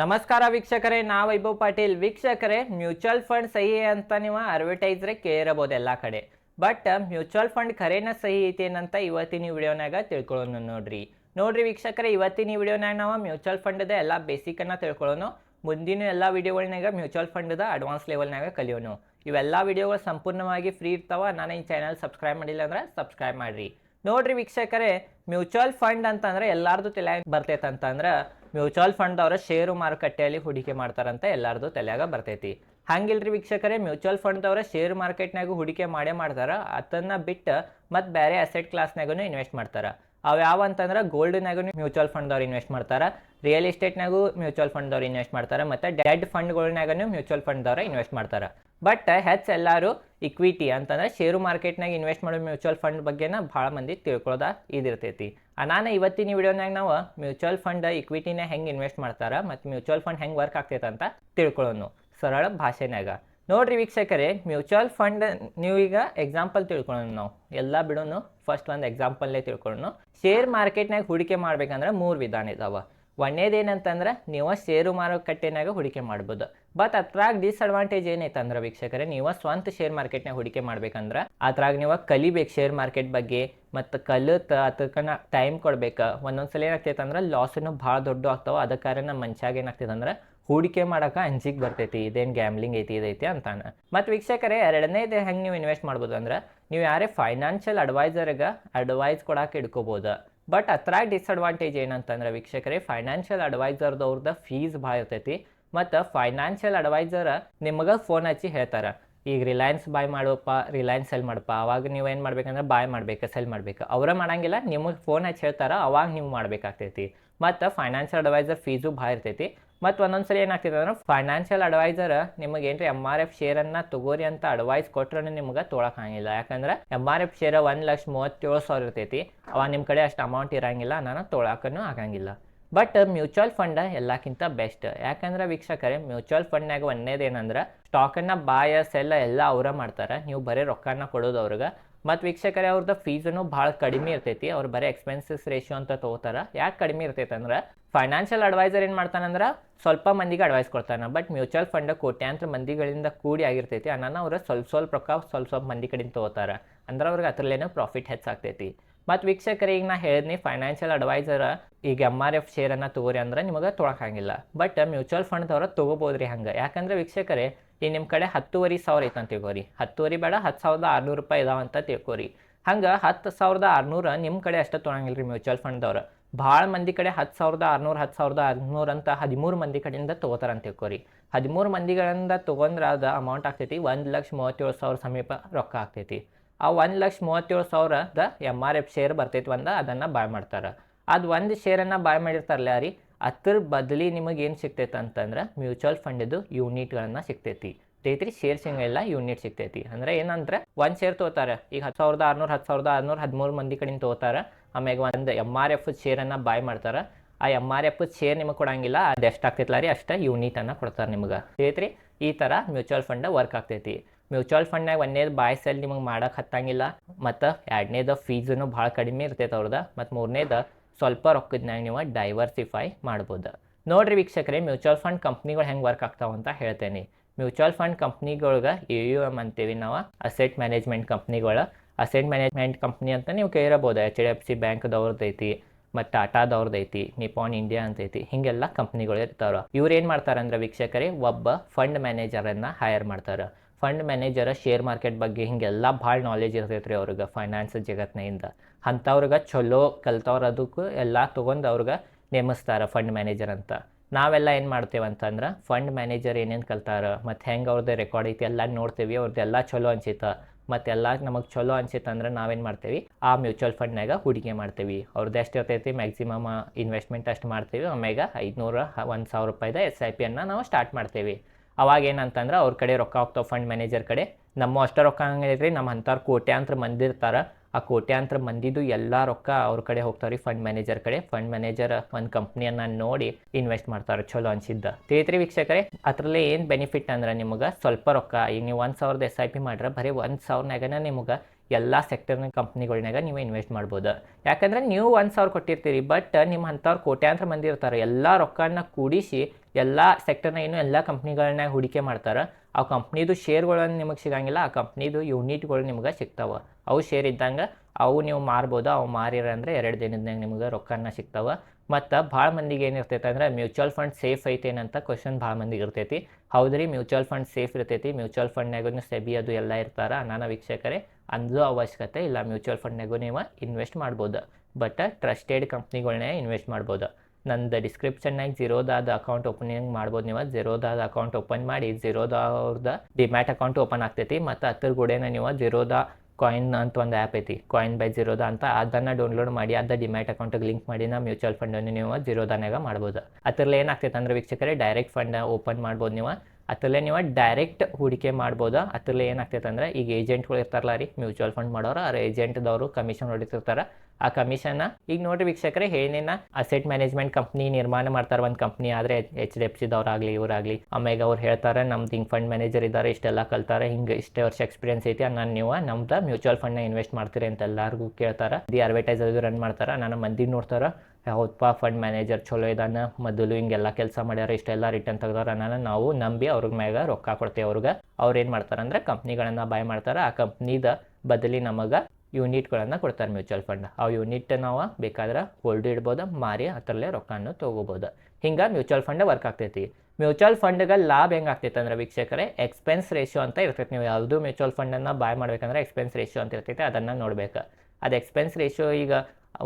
ನಮಸ್ಕಾರ ವೀಕ್ಷಕರೇ ನಾ ವೈಭವ್ ಪಾಟೀಲ್. ವೀಕ್ಷಕರೇ, ಮ್ಯೂಚುವಲ್ ಫಂಡ್ ಸಹಿ ಅಂತ ನೀವು ಅಡ್ವರ್ಟೈಸ್ರೆ ಕೇಳಿರಬಹುದು ಎಲ್ಲ ಕಡೆ. ಬಟ್, ಮ್ಯೂಚುವಲ್ ಫಂಡ್ ಖರೇನ ಸಹಿ ಐತೇನಂತ ಇವತ್ತಿನ ವಿಡಿಯೋನಾಗ ತಿಳ್ಕೊಳ್ಳೋಣ ನೋಡ್ರಿ. ನೋಡ್ರಿ ವೀಕ್ಷಕರೇ, ಇವತ್ತಿನ ವಿಡಿಯೋನಾಗ ನಾವು ಮ್ಯೂಚುವಲ್ ಫಂಡದ ಎಲ್ಲ ಬೇಸಿಕನ್ನು ತಿಳ್ಕೊಳ್ಳೋಣ. ಮುಂದಿನ ಎಲ್ಲ ವಿಡಿಯೋಗಳನ್ನಾಗ ಮ್ಯೂಚುವಲ್ ಫಂಡದ ಅಡ್ವಾನ್ಸ್ ಲೆವೆಲ್ನಾಗ ಕಲಿಯೋಣ. ಇವೆಲ್ಲ ವಿಡಿಯೋಗಳು ಸಂಪೂರ್ಣವಾಗಿ ಫ್ರೀ ಇರ್ತಾವ. ನಾನು ಈ ಚಾನಲ್ ಸಬ್ಸ್ಕ್ರೈಬ್ ಮಾಡಿಲ್ಲ ಅಂದ್ರೆ ಸಬ್ಸ್ಕ್ರೈಬ್ ಮಾಡಿರಿ. ನೋಡ್ರಿ ವೀಕ್ಷಕರೇ ಮ್ಯೂಚುವಲ್ ಫಂಡ್ ಅಂತಂದ್ರೆ ಎಲ್ಲಾರ್ದು ತಲೆಯಾಗ ಬರ್ತೈತೆ ಅಂತಂದ್ರೆ ಮ್ಯೂಚುವಲ್ ಫಂಡ್ ಅವರ ಷೇರು ಮಾರುಕಟ್ಟೆಯಲ್ಲಿ ಹೂಡಿಕೆ ಮಾಡ್ತಾರಂತ ಎಲ್ಲಾರ್ದು ತಲೆಯಾಗ ಬರ್ತೈತಿ. ಹಂಗಿಲ್ರಿ ವೀಕ್ಷಕರೇ, ಮ್ಯೂಚುವಲ್ ಫಂಡ್ದವ್ರ ಷೇರು ಮಾರ್ಕೆಟ್ನಾಗ ಹೂಡಿಕೆ ಮಾಡೇ ಮಾಡ್ತಾರ, ಅದನ್ನ ಬಿಟ್ಟು ಮತ್ತು ಬೇರೆ ಅಸೆಟ್ ಕ್ಲಾಸ್ನಾಗೂ ಇನ್ವೆಸ್ಟ್ ಮಾಡ್ತಾರ. ಅವು ಯಾವ ಅಂತಂದ್ರೆ ಗೋಲ್ಡ್ನಾಗೂ ಮ್ಯೂಚುವಲ್ ಫಂಡ್ದವ್ರು ಇನ್ವೆಸ್ಟ್ ಮಾಡ್ತಾರ ರಿಯಲ್ ಎಸ್ಟೇಟ್ನಾಗೂ ಮ್ಯೂಚುವಲ್ ಫಂಡ್ದವ್ರು ಇನ್ವೆಸ್ಟ್ ಮಾಡ್ತಾರ, ಮತ್ತು ಡೆಡ್ ಫಂಡ್ಗಳ್ನಾಗೂ ಮ್ಯೂಚುವಲ್ ಫಂಡ್ದವ್ರು ಇನ್ವೆಸ್ಟ್ ಮಾಡ್ತಾರ. ಬಟ್ ಹೆಚ್ಚು ಎಲ್ಲರೂ ಇಕ್ವಿಟಿ ಅಂತಂದ್ರೆ ಷೇರು ಮಾರ್ಕೆಟ್ನಾಗ ಇನ್ವೆಸ್ಟ್ ಮಾಡೋ ಮ್ಯೂಚುವಲ್ ಫಂಡ್ ಬಗ್ಗೆನ ಭಾಳ ಮಂದಿ ತಿಳ್ಕೊಳ್ಳೋದ ಇದಿರ್ತೈತಿ. ನಾನು ಇವತ್ತಿನ ವಿಡಿಯೋನಾಗ ನಾವು ಮ್ಯೂಚುವಲ್ ಫಂಡ್ ಇಕ್ವಿಟಿನ ಹೆಂಗೆ ಇನ್ವೆಸ್ಟ್ ಮಾಡ್ತಾರೆ ಮತ್ತು ಮ್ಯೂಚುವಲ್ ಫಂಡ್ ಹೆಂಗೆ ವರ್ಕ್ ಆಗ್ತೈತೆ ಅಂತ ತಿಳ್ಕೊಳ್ಳೋನು ಸರಳ ಭಾಷೆನಾಗ ನೋಡ್ರಿ ವೀಕ್ಷಕರೇ ಮ್ಯೂಚುವಲ್ ಫಂಡ್ ನೀವು ಈಗ ಎಕ್ಸಾಂಪಲ್ ತಿಳ್ಕೊಳ್ಳೋಣ ನಾವು. ಎಲ್ಲ ಬಿಡೋನು ಫಸ್ಟ್ ಒಂದು ಎಕ್ಸಾಂಪಲ್ಲೇ ತಿಳ್ಕೊಳ್ಳೋಣ ಶೇರ್ ಮಾರ್ಕೆಟ್ನಾಗ ಹೂಡಿಕೆ ಮಾಡ್ಬೇಕಂದ್ರೆ ಮೂರು ವಿಧಾನ ಇದಾವೆ. ಒಂದೇದೇನಂತಂದ್ರೆ ನೀವು ಷೇರು ಮಾರುಕಟ್ಟೆನಾಗ ಹೂಡಿಕೆ ಮಾಡ್ಬೋದು. ಬಟ್ ಅದ್ರಾಗ ಡಿಸ್ಅಡ್ವಾಂಟೇಜ್ ಏನೈತಂದ್ರೆ ವೀಕ್ಷಕರೇ, ನೀವು ಸ್ವಂತ ಶೇರ್ ಮಾರ್ಕೆಟ್ನಾಗ ಹೂಡಿಕೆ ಮಾಡ್ಬೇಕಂದ್ರೆ ಅದ್ರಾಗ ನೀವು ಕಲಿಬೇಕು ಶೇರ್ ಮಾರ್ಕೆಟ್ ಬಗ್ಗೆ ಮತ್ತು ಕಲಿತ ಅದಕ್ಕನ ಟೈಮ್ ಕೊಡ್ಬೇಕು. ಒಂದೊಂದ್ಸಲ ಏನಾಗ್ತೈತೆ ಅಂದ್ರೆ ಲಾಸನ್ನು ಭಾಳ ದೊಡ್ಡ ಆಗ್ತಾವೆ. ಅದ ಕಾರಣ ಮನ್ಷಾಗ ಏನಾಗ್ತೈತೆ ಅಂದ್ರೆ ಹೂಡಿಕೆ ಮಾಡಕ್ಕೆ ಅಂಜಿಗೆ ಬರ್ತೈತಿ. ಇದೇನು ಗ್ಯಾಮ್ಲಿಂಗ್ ಐತಿ ಇದೈತಿ ಅಂತಾನ. ಮತ್ತು ವೀಕ್ಷಕರೇ, ಎರಡನೇದು ಹೆಂಗೆ ನೀವು ಇನ್ವೆಸ್ಟ್ ಮಾಡ್ಬೋದು ಅಂದ್ರೆ ನೀವು ಯಾರೇ ಫೈನಾನ್ಷಿಯಲ್ ಅಡ್ವೈಸರ್ಗೆ ಅಡ್ವೈಸ್ ಕೊಡಕ್ಕೆ ಇಡ್ಕೋಬೋದು ಬಟ್ ಅತ್ರಾಗ ಡಿಸ್ಅಡ್ವಾಂಟೇಜ್ ಏನಂತಂದ್ರೆ ವೀಕ್ಷಕರೇ ಫೈನಾನ್ಷಿಯಲ್ ಅಡ್ವೈಸರ್ದವ್ರದ್ದು ಫೀಸ್ ಭಾಳ ಇರ್ತೈತಿ. ಮತ್ತು ಫೈನಾನ್ಷಿಯಲ್ ಅಡ್ವೈಸರ್ ನಿಮಗೆ ಫೋನ್ ಹಚ್ಚಿ ಹೇಳ್ತಾರೆ. ಈಗ ರಿಲಯನ್ಸ್ ಬಾಯ್ ಮಾಡುವಪ್ಪ ರಿಲಯನ್ಸ್ ಸೆಲ್ ಮಾಡಪ್ಪ ಅವಾಗ ನೀವು ಏನು ಮಾಡ್ಬೇಕಂದ್ರೆ ಬಾಯ್ ಮಾಡ್ಬೇಕು ಸೆಲ್ ಮಾಡ್ಬೇಕು. ಅವರೇ ಮಾಡಂಗಿಲ್ಲ, ನಿಮಗೆ ಫೋನ್ ಹಚ್ಚಿ ಹೇಳ್ತಾರೆ, ಅವಾಗ ನೀವು ಮಾಡಬೇಕಾಗ್ತೈತಿ. ಮತ್ತು ಫೈನಾನ್ಷಿಯಲ್ ಅಡ್ವೈಸರ್ ಫೀಸು ಭಾಳ ಇರ್ತೈತಿ. ಮತ್ತು ಸರಿ ಏನಾಗ್ತೈತೆ ಅಂದ್ರೆ ಫೈನಾನ್ಷಿಯಲ್ ಅಡ್ವೈಸರ್ ನಿಮಗೆ ಏನ್ರಿ ಎಂ ಆರ್ ಎಫ್ ಶೇರನ್ನು ತಗೋರಿ ಅಂತ ಅಡ್ವೈಸ್ ಕೊಟ್ರೂ ನಿಮ್ಗೆ ತೊಗೊಳಕ್ಕಾಗಿಲ್ಲ ಯಾಕಂದ್ರೆ ಎಂ ಆರ್ ಎಫ್ ಶೇರ್ ಒಂದು ಲಕ್ಷ ಮೂವತ್ತೇಳು ಸಾವಿರ ಇರ್ತೈತಿ. ಅವಾಗ ನಿಮ್ಮ ಕಡೆ ಅಷ್ಟು ಅಮೌಂಟ್ ಇರಂಗಿಲ್ಲ, ನಾನು ತೊಗೊಳಕ್ಕೂ ಆಗಂಗಿಲ್ಲ. ಬಟ್ ಮ್ಯೂಚುವಲ್ ಫಂಡ್ ಎಲ್ಲಕ್ಕಿಂತ ಬೆಸ್ಟ್ ಯಾಕಂದ್ರೆ ವೀಕ್ಷಕರೇ ಮ್ಯೂಚುವಲ್ ಫಂಡ್ನಾಗ ಒಂದೇದೇನಂದ್ರೆ ಸ್ಟಾಕನ್ನು ಬಾಯ ಸೆಲ್ ಎಲ್ಲ ಅವರ ಮಾಡ್ತಾರೆ. ನೀವು ಬರೀ ರೊಕ್ಕನ ಕೊಡೋದು ಅವ್ರಿಗೆ. ಮತ್ತು ವೀಕ್ಷಕರೇ ಅವ್ರದ್ದು ಫೀಸನ್ನು ಭಾಳ ಕಡಿಮೆ ಇರ್ತೈತಿ. ಅವ್ರು ಬರೀ ಎಕ್ಸ್ಪೆನ್ಸಸ್ ರೇಷಿಯೋ ಅಂತ ತೊಗೋತಾರೆ. ಯಾಕೆ ಕಡಿಮೆ ಇರ್ತೈತೆ ಅಂದ್ರೆ ಫೈನಾನ್ಷಿಯಲ್ ಅಡ್ವೈಸರ್ ಏನು ಮಾಡ್ತಾನಂದ್ರೆ, ಸ್ವಲ್ಪ ಮಂದಿಗೆ ಅಡ್ವೈಸ್ ಕೊಡ್ತಾನೆ. ಬಟ್ ಮ್ಯೂಚುವಲ್ ಫಂಡ್ ಕೋಟ್ಯಾಂತರ ಮಂದಿಗಳಿಂದ ಕೂಡಿ ಆಗಿರ್ತೈತಿ. ಅನ್ನೋನ ಅವ್ರು ಸ್ವಲ್ಪ ಸ್ವಲ್ಪ ರೊಕ್ಕ ಸ್ವಲ್ಪ ಸ್ವಲ್ಪ ಮಂದಿ ಕಡೆಯಿಂದ ತೊಗೋತಾರೆ. ಅಂದ್ರೆ ಅವ್ರಿಗೆ ಅದರಲ್ಲೇನೋ ಪ್ರಾಫಿಟ್ ಹೆಚ್ಚಾಗ್ತೈತಿ. ಮತ್ತು ವೀಕ್ಷಕರಿಗೆ ಈಗ ನಾ ಹೇಳಿದ್ನಿ ಫೈನಾನ್ಷಿಯಲ್ ಅಡ್ವೈಸರ್ ಈಗ ಎಂ ಆರ್ ಎಫ್ ಶೇರನ್ನು ತೊಗೋರಿ ಅಂದ್ರೆ ನಿಮಗೆ ತೊಗೊಳಕ್ಕಾಗಿಲ್ಲ ಬಟ್ ಮ್ಯೂಚುವಲ್ ಫಂಡ್ದವ್ರ ತೊಗೋಬೋದ್ರಿ ಹಂಗೆ. ಯಾಕಂದ್ರೆ ವೀಕ್ಷಕರೇ, ಈಗ ನಿಮ್ಮ ಕಡೆ ಹತ್ತುವರೆ ಸಾವಿರ ಐತಂತ ಅಂತ ತಿಳ್ಕೊರಿ. ಹತ್ತುವರೆ ಬೇಡ, ಹತ್ತು ಸಾವಿರದ ಆರುನೂರು ರೂಪಾಯಿ ಇದಾವಂತ ತಿಳ್ಕೊರಿ. ಹಂಗೆ ಹತ್ತು ಸಾವಿರದ ಆರುನೂರು ನಿಮ್ಮ ಕಡೆ ಅಷ್ಟೇ ತೊಗೊಳಂಗಿಲ್ಲ ರೀ ಮ್ಯೂಚುವಲ್ ಫಂಡ್ದವ್ರು ಭಾಳ ಮಂದಿ ಕಡೆ ಹತ್ತು ಸಾವಿರದ ಆರುನೂರು, ಹತ್ತು ಸಾವಿರದ ಆರುನೂರು ಅಂತ ಹದಿಮೂರು ಮಂದಿ ಕಡೆಯಿಂದ ತೊಗೋತಾರೆ ಅಂತ ತಿಳ್ಕೊರಿ. ಹದಿಮೂರು ಮಂದಿಗಳಿಂದ ತೊಗೊಂಡ್ರೆ ಅದು ಅಮೌಂಟ್ ಆಗ್ತೈತಿ, ಒಂದು ಲಕ್ಷ ಮೂವತ್ತೇಳು ಸಾವಿರ ಸಮೀಪ ರೊಕ್ಕ ಆಗ್ತೈತಿ. ಆ ಒಂದು ಲಕ್ಷ ಮೂವತ್ತೇಳು ಸಾವಿರದ ಎಂ ಆರ್ ಎಫ್ ಶೇರ್ ಬರ್ತೈತಿ ಒಂದು, ಅದನ್ನು ಬಾಯ್ ಮಾಡ್ತಾರೆ. ಅದು ಒಂದು ಶೇರನ್ನು ಬಾಯ್ ಮಾಡಿರ್ತಾರಲ್ಲ ರೀ ಅದ್ರ ಬದಲಿ ನಿಮಗೆ ಏನು ಸಿಗ್ತೈತೆ ಅಂತಂದ್ರೆ ಮ್ಯೂಚುವಲ್ ಫಂಡಿದು ಯೂನಿಟ್ಗಳನ್ನು ಸಿಗ್ತೈತಿ. ಐತ್ರಿ ಶೇರ್ ಸಿಂಗೆಲ್ಲ ಯೂನಿಟ್ ಸಿಗ್ತೈತಿ. ಅಂದ್ರೆ ಏನಂದ್ರೆ, ಒಂದು ಶೇರ್ ತೊಗೋತಾರೆ. ಈಗ ಹತ್ತು ಸಾವಿರದ ಆರುನೂರು, ಹತ್ತು ಸಾವಿರದ ಆರುನೂರು ಹದಿಮೂರು ಮಂದಿ ಕಡೆಯಿಂದ ತೊಗೋತಾರೆ. ಆಮ್ಯಾಗ ಒಂದು ಎಂ ಆರ್ ಎಫ್ ಶೇರನ್ನು ಬಾಯ್ ಮಾಡ್ತಾರೆ. ಆ ಎಂ ಆರ್ ಎಫ್ ಶೇರ್ ನಿಮಗೆ ಕೊಡಂಗಿಲ್ಲ, ಅದು ಎಷ್ಟು ಆಗ್ತೈತಲ್ಲ ರೀ ಅಷ್ಟೇ ಯೂನಿಟನ್ನು ಕೊಡ್ತಾರೆ ನಿಮ್ಗೆ. ಐತ್ರಿ ಈ ಥರ ಮ್ಯೂಚುವಲ್ ಫಂಡ್ ವರ್ಕ್ ಆಗ್ತೈತಿ. ಮ್ಯೂಚುವಲ್ ಫಂಡ್ನಾಗ ಒಂದೇದು ಬಾಯ್ ಸೆಲ್ ನಿಮಗೆ ಮಾಡಕ್ಕೆ ಹತ್ತಂಗಿಲ್ಲ, ಮತ್ತು ಎರಡನೇದು ಫೀಸನ್ನು ಭಾಳ ಕಡಿಮೆ ಇರ್ತೈತೆ ಅವ್ರದ್ದು ಮತ್ತು ಮೂರನೇದು ಸ್ವಲ್ಪ ರೊಕ್ಕದ್ನಾಗ ನೀವು ಡೈವರ್ಸಿಫೈ ಮಾಡ್ಬೋದು. ನೋಡ್ರಿ ವೀಕ್ಷಕರೇ, ಮ್ಯೂಚುವಲ್ ಫಂಡ್ ಕಂಪ್ನಿಗಳು ಹೆಂಗೆ ವರ್ಕ್ ಆಗ್ತಾವ ಅಂತ ಹೇಳ್ತೇನೆ. ಮ್ಯೂಚುವಲ್ ಫಂಡ್ ಕಂಪ್ನಿಗಳ್ಗೆ ಎ ಯು ಎಂ ಅಂತೀವಿ ನಾವು, ಅಸೆಟ್ ಮ್ಯಾನೇಜ್ಮೆಂಟ್ ಕಂಪ್ನಿಗಳ. ಅಸೆಟ್ ಮ್ಯಾನೇಜ್ಮೆಂಟ್ ಕಂಪ್ನಿ ಅಂತ ನೀವು ಕೇಳಿರಬಹುದು ಎಚ್ ಡಿ ಎಫ್ ಸಿ ಬ್ಯಾಂಕ್ದವ್ರದ್ದು ಐತಿ, ಮತ್ತು ಟಾಟಾದವ್ರದ್ದು ಐತಿ ನಿಪಾನ್ ಇಂಡಿಯಾ ಅಂತೈತಿ ಹೀಗೆಲ್ಲ ಕಂಪ್ನಿಗಳು ಇರ್ತಾವೆ. ಇವ್ರು ಏನು ಮಾಡ್ತಾರೆ ಅಂದ್ರೆ ವೀಕ್ಷಕರೇ, ಒಬ್ಬ ಫಂಡ್ ಮ್ಯಾನೇಜರನ್ನು ಹೈಯರ್ ಮಾಡ್ತಾರೆ. ಫಂಡ್ ಮ್ಯಾನೇಜರ್ ಶೇರ್ ಮಾರ್ಕೆಟ್ ಬಗ್ಗೆ ಹಿಂಗೆಲ್ಲ ಭಾಳ ನಾಲೆಜ್ ಇರ್ತೈತೆ ರೀ ಅವ್ರಿಗೆ ಫೈನಾನ್ಸ್ ಜಗತ್ತಿನಿಂದ ಅಂಥವ್ರಿಗೆ ಚಲೋ ಕಲ್ತವ್ರು ಅದಕ್ಕೂ ಎಲ್ಲ ತೊಗೊಂಡು ಅವ್ರಿಗೆ ನೇಮಿಸ್ತಾರೆ ಫಂಡ್ ಮ್ಯಾನೇಜರ್ ಅಂತ. ನಾವೆಲ್ಲ ಏನು ಮಾಡ್ತೇವೆ ಅಂತಂದ್ರೆ ಫಂಡ್ ಮ್ಯಾನೇಜರ್ ಏನೇನು ಕಲ್ತಾರೆ, ಮತ್ತು ಹೆಂಗೆ ಅವ್ರದ್ದು ರೆಕಾರ್ಡ್ ಐತಿ ಎಲ್ಲ ನೋಡ್ತೀವಿ ಅವ್ರದ್ದೆಲ್ಲ ಚಲೋ ಅನ್ಸಿತ್ತ ಮತ್ತೆಲ್ಲ ನಮಗೆ ಚಲೋ ಅನ್ಸಿತ್ತು ಅಂದ್ರೆ ನಾವೇನು ಮಾಡ್ತೀವಿ, ಆ ಮ್ಯೂಚುವಲ್ ಫಂಡ್ನಾಗ ಹೂಡಿಕೆ ಮಾಡ್ತೀವಿ. ಅವ್ರದ್ದು ಎಷ್ಟು ಇರ್ತೈತಿ ಮ್ಯಾಕ್ಸಿಮಮ್ ಇನ್ವೆಸ್ಟ್ಮೆಂಟ್ ಅಷ್ಟು ಮಾಡ್ತೀವಿ ಆಮ್ಯಾಗ ಐದುನೂರ ಒಂದು ಸಾವಿರ ರೂಪಾಯಿದ ಎಸ್ ಐ ಪಿಯನ್ನು ನಾವು ಸ್ಟಾರ್ಟ್ ಮಾಡ್ತೀವಿ. ಅವಾಗ ಏನಂತಂದ್ರೆ ಅವ್ರ ಕಡೆ ರೊಕ್ಕ ಹೋಗ್ತಾವೆ ಫಂಡ್ ಮ್ಯಾನೇಜರ್ ಕಡೆ. ನಮ್ಮ ಅಷ್ಟೇ ರೊಕ್ಕ ಹಂಗಿದ್ರಿ ನಮ್ಮ ಅಂಥವ್ರು ಕೋಟ್ಯಾಂತರ ಮಂದಿ ಇರ್ತಾರೆ. ಆ ಕೋಟ್ಯಾಂತರ ಮಂದಿದು ಎಲ್ಲ ರೊಕ್ಕ ಅವ್ರ ಕಡೆ ಹೋಗ್ತಾವ್ರಿ ಫಂಡ್ ಮ್ಯಾನೇಜರ್ ಕಡೆ. ಫಂಡ್ ಮ್ಯಾನೇಜರ್ ಒಂದು ಕಂಪ್ನಿಯನ್ನ ನೋಡಿ ಇನ್ವೆಸ್ಟ್ ಮಾಡ್ತಾರೆ ಚಲೋ ಅನ್ಸಿದ್ದ. ತಿಳಿತ್ರಿ ವೀಕ್ಷಕರೇ, ಅದರಲ್ಲೇ ಏನು ಬೆನಿಫಿಟ್ ಅಂದ್ರೆ ನಿಮಗೆ ಸ್ವಲ್ಪ ರೊಕ್ಕ, ಈಗ ನೀವು ಒಂದು ಸಾವಿರದ ಎಸ್ ಐ ಪಿ ಮಾಡ್ರೆ ಬರೀ ಒಂದು ಸಾವಿರನಾಗನ ನಿಮಗೆ ಎಲ್ಲ ಸೆಕ್ಟರ್ನ ಕಂಪ್ನಿಗಳ್ನಾಗ ನೀವು ಇನ್ವೆಸ್ಟ್ ಮಾಡ್ಬೋದು. ಯಾಕಂದ್ರೆ ನೀವು ಒಂದು ಸಾವಿರ ಕೊಟ್ಟಿರ್ತೀರಿ ಬಟ್ ನಿಮ್ಮ ಅಂಥವ್ರು ಕೋಟ್ಯಾಂತರ ಮಂದಿ ಇರ್ತಾರೆ, ಎಲ್ಲ ರೊಕ್ಕನ ಕೂಡಿಸಿ ಎಲ್ಲ ಸೆಕ್ಟರ್ನ ಏನು ಎಲ್ಲ ಕಂಪ್ನಿಗಳನ್ನ ಹೂಡಿಕೆ ಮಾಡ್ತಾರೆ. ಆ ಕಂಪ್ನಿದು ಶೇರ್ಗಳನ್ನು ನಿಮಗೆ ಸಿಗಂಗಿಲ್ಲ, ಆ ಕಂಪ್ನಿದು ಯೂನಿಟ್ಗಳು ನಿಮ್ಗೆ ಸಿಗ್ತಾವೆ. ಅವು ಶೇರ್ ಇದ್ದಂಗೆ ಅವು ನೀವು ಮಾರ್ಬೋದು, ಅವು ಮಾರಿರ ಅಂದರೆ ಎರಡು ದಿನದಾಗ ನಿಮ್ಗೆ ರೊಕ್ಕನ ಸಿಗ್ತಾವೆ. ಮತ್ತು ಭಾಳ ಮಂದಿಗೆ ಏನಿರ್ತೈತೆ ಅಂದ್ರೆ ಮ್ಯೂಚುವಲ್ ಫಂಡ್ ಸೇಫ್ ಐತೇನಂತ ಕ್ವಶನ್ ಭಾಳ ಮಂದಿಗೆ ಇರ್ತೈತಿ. ಹೌದ್ರಿ ಮ್ಯೂಚುವಲ್ ಫಂಡ್ ಸೇಫ್ ಇರ್ತೈತಿ ಮ್ಯೂಚುವಲ್ ಫಂಡ್ನಾಗೂ ಸೆಬಿ ಅದು ಎಲ್ಲ ಇರ್ತಾರೆ ನಾನು ವೀಕ್ಷಕರೇ ಅಂದು ಅವಶ್ಯಕತೆ ಇಲ್ಲ ಮ್ಯೂಚುವಲ್ ಫಂಡ್ನಾಗೂ ನೀವು ಇನ್ವೆಸ್ಟ್ ಮಾಡ್ಬೋದು. ಬಟ್ ಟ್ರಸ್ಟೆಡ್ ಕಂಪ್ನಿಗಳನ್ನೇ ಇನ್ವೆಸ್ಟ್ ಮಾಡ್ಬೋದು. ನಂದು ಡಿಸ್ಕ್ರಿಪ್ಷನ್ನಾಗ ಝೀರೋದಾದ ಅಕೌಂಟ್ ಓಪನಿಂಗ್ ಮಾಡ್ಬೋದು ನೀವು? ಝೀರೋದಾದ ಅಕೌಂಟ್ ಓಪನ್ ಮಾಡಿ ಜಿರೋದವ್ರದ್ದು ಡಿಮ್ಯಾಟ್ ಅಕೌಂಟ್ ಓಪನ್ ಆಗ್ತೈತಿ ಮತ್ತು ಅದ್ರ ಕೂಡೇನ ನೀವು ಜಿರೋದಾ ಕಾಯಿನ್ ಅಂತ ಒಂದು ಆ್ಯಪ್ ಐತಿ. ಕಾಯಿನ್ ಬೈ ಜಿರೋದಾ ಅಂತ ಅದನ್ನು ಡೌನ್ಲೋಡ್ ಮಾಡಿ ಅದ ಡಿಮ್ಯಾಟ್ ಅಕೌಂಟಿಗೆ ಲಿಂಕ್ ಮಾಡಿ ನಾವು ಮ್ಯೂಚುವಲ್ ಫಂಡನ್ನು ನೀವು ಜಿರೋದಾನಾಗ ಮಾಡ್ಬೋದು. ಅದರಲ್ಲಿ ಏನಾಗ್ತೈತೆ ಅಂದ್ರೆ ವೀಕ್ಷಕರೇ ಡೈರೆಕ್ಟ್ ಫಂಡ್ ಓಪನ್ ಮಾಡ್ಬೋದು ನೀವು. ಅದರಲ್ಲೇ ನೀವು ಡೈರೆಕ್ಟ್ ಹೂಡಿಕೆ ಮಾಡ್ಬೋದು? ಅದರಲ್ಲೇ ಏನಾಗ್ತೈತೆ ಅಂದರೆ ಈಗ ಏಜೆಂಟ್ಗಳು ಇರ್ತಾರಲ್ಲ ರೀ ಮ್ಯೂಚುವಲ್ ಫಂಡ್ ಮಾಡೋರು, ಅವ್ರ ಏಜೆಂಟ್ದವರು ಕಮಿಷನ್ ಹೊಡಿತಿರ್ತಾರೆ. ಆ ಕಮಿಷನ್ನ ಈಗ ನೋಡ್ರಿ ವೀಕ್ಷಕರೇ, ಏನೇನ ಅಸೆಟ್ ಮ್ಯಾನೇಜ್ಮೆಂಟ್ ಕಂಪ್ನಿ ನಿರ್ಮಾಣ ಮಾಡ್ತಾರೆ ಒಂದು ಕಂಪ್ನಿ ಆದರೆ ಎಚ್ ಡಿ ಎಫ್ ಸಿದವ್ರಾಗಲಿ ಇವರಾಗಲಿ ಆಮೇಲೆ ಅವ್ರು ಹೇಳ್ತಾರೆ, ನಮ್ದು ಹಿಂಗೆ ಫಂಡ್ ಮ್ಯಾನೇಜರ್ ಇದ್ದಾರೆ ಇಷ್ಟೆಲ್ಲ ಕಲ್ತಾರೆ, ಹಿಂಗೆ ಇಷ್ಟೇ ವರ್ಷ ಎಕ್ಸ್ಪೀರಿಯನ್ಸ್ ಐತಿ ನಾನು ನೀವು ನಮ್ದು ಮ್ಯೂಚುವಲ್ ಫಂಡ್ನ ಇನ್ವೆಸ್ಟ್ ಮಾಡ್ತೀರಿ ಅಂತ ಎಲ್ಲರಿಗೂ ಕೇಳ್ತಾರೆ. ದಿ ಅಡ್ವರ್ಟೈಸ್ ರನ್ ಮಾಡ್ತಾರೆ ನಾನು ಮಂದಿ ನೋಡ್ತಾರೆ. ಹೌದಪ್ಪ ಫಂಡ್ ಮ್ಯಾನೇಜರ್ ಚಲೋ ಇದಾನ, ಮೊದಲು ಹಿಂಗೆಲ್ಲ ಕೆಲಸ ಮಾಡ್ಯಾರ, ಇಷ್ಟೆಲ್ಲ ರಿಟರ್ನ್ ತೆಗ್ದಾರ ನಾವು ನಂಬಿ ಅವ್ರ ಮ್ಯಾಗ ರೊಕ್ಕ ಕೊಡ್ತೇವೆ ಅವ್ರಿಗೆ. ಅವ್ರು ಏನು ಮಾಡ್ತಾರೆ ಅಂದ್ರೆ ಕಂಪ್ನಿಗಳನ್ನು ಬಾಯ್ ಮಾಡ್ತಾರೆ, ಆ ಕಂಪ್ನಿದ ಬದಲಿ ನಮಗೆ ಯೂನಿಟ್ಗಳನ್ನು ಕೊಡ್ತಾರೆ ಮ್ಯೂಚುವಲ್ ಫಂಡ್ ಆ ಯೂನಿಟ್ ನಾವು ಬೇಕಾದ್ರೆ ಹೋಲ್ಡ್ ಇಡ್ಬೋದು, ಮಾರಿ ಅದರಲ್ಲೇ ರೊಕ್ಕನ ತೊಗೋಬೋದು. ಹಿಂಗೆ ಮ್ಯೂಚುವಲ್ ಫಂಡ್ ವರ್ಕ್ ಆಗ್ತೈತಿ. ಮ್ಯೂಚುವಲ್ ಫಂಡ್ಗೆ ಲಾಭ ಹೆಂಗೆ ಆಗ್ತೈತೆ ಅಂದ್ರೆ ವೀಕ್ಷಕರೇ ಎಕ್ಸ್ಪೆನ್ಸ್ ರೇಷಿಯೋ ಅಂತ ಇರ್ತೈತೆ. ನೀವು ಯಾವುದೂ ಮ್ಯೂಚುವಲ್ ಫಂಡನ್ನು ಬಾಯ್ ಮಾಡ್ಬೇಕಂದ್ರೆ ಎಕ್ಸ್ಪೆನ್ಸ್ ರೇಷಿಯೋ ಅಂತ ಇರ್ತೈತೆ, ಅದನ್ನು ನೋಡ್ಬೇಕು. ಅದು ಎಕ್ಸ್ಪೆನ್ಸ್ ರೇಷಿಯೋ ಈಗ